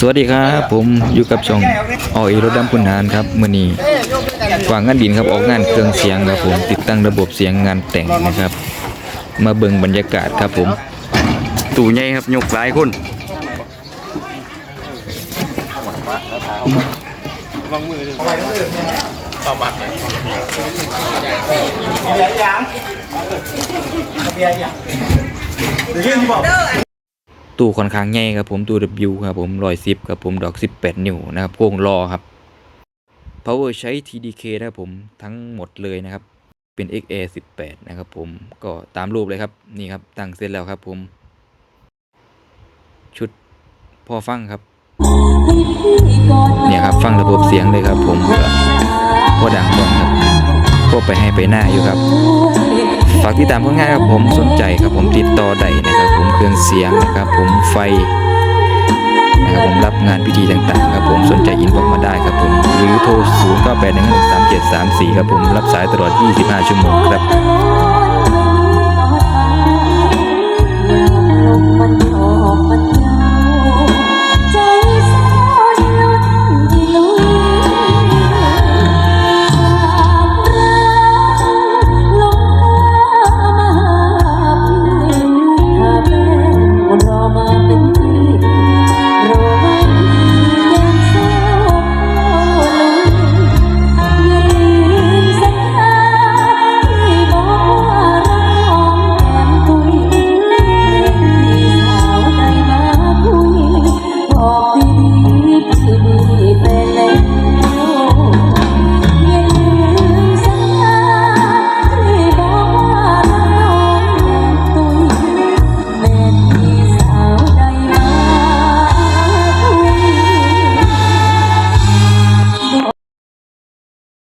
สวัสดีครับ ผมอยู่กับช่องออยรถดำคุณหานครับมื่อนี้วางงานดินครับออกงานเครื่องเสียงครับผมติดตั้งระบบเสียงงานแต่งนะครับ มาเบิ่งบรรยากาศครับผม ตู่ใหญ่ครับยกหลายคนตู้ ค่อนข้างใหญ่ครับผมตู้ W ครับผม110ครับผมดอก 18 นิ้วนะครับโค้งรอครับ power ใช้ TDK นะครับผมทั้งหมดเลยนะครับ เป็น XA 18 นะครับผมก็ตามรูปเลยครับนี่ครับตั้งเสร็จแล้วครับผม ชุดพอฟังครับเนี่ยครับฟังระบบเสียงเลยครับผมก็พอดังก่อนครับพวกไปให้ไปหน้าอยู่ครับากติดตามผลงานครับผมสนใจครับผมติดต่อได้นะครับผมเครื่องเสียงนะครับผมไฟนะครับผมรับงานพิธีต่างๆครับผมสนใจอินบ็อกมาได้ครับผมหรือโทร 0 9 8 1 1 3 7 3 4 ครับผมรับสายตลอด 25 ชั่วโมงครับ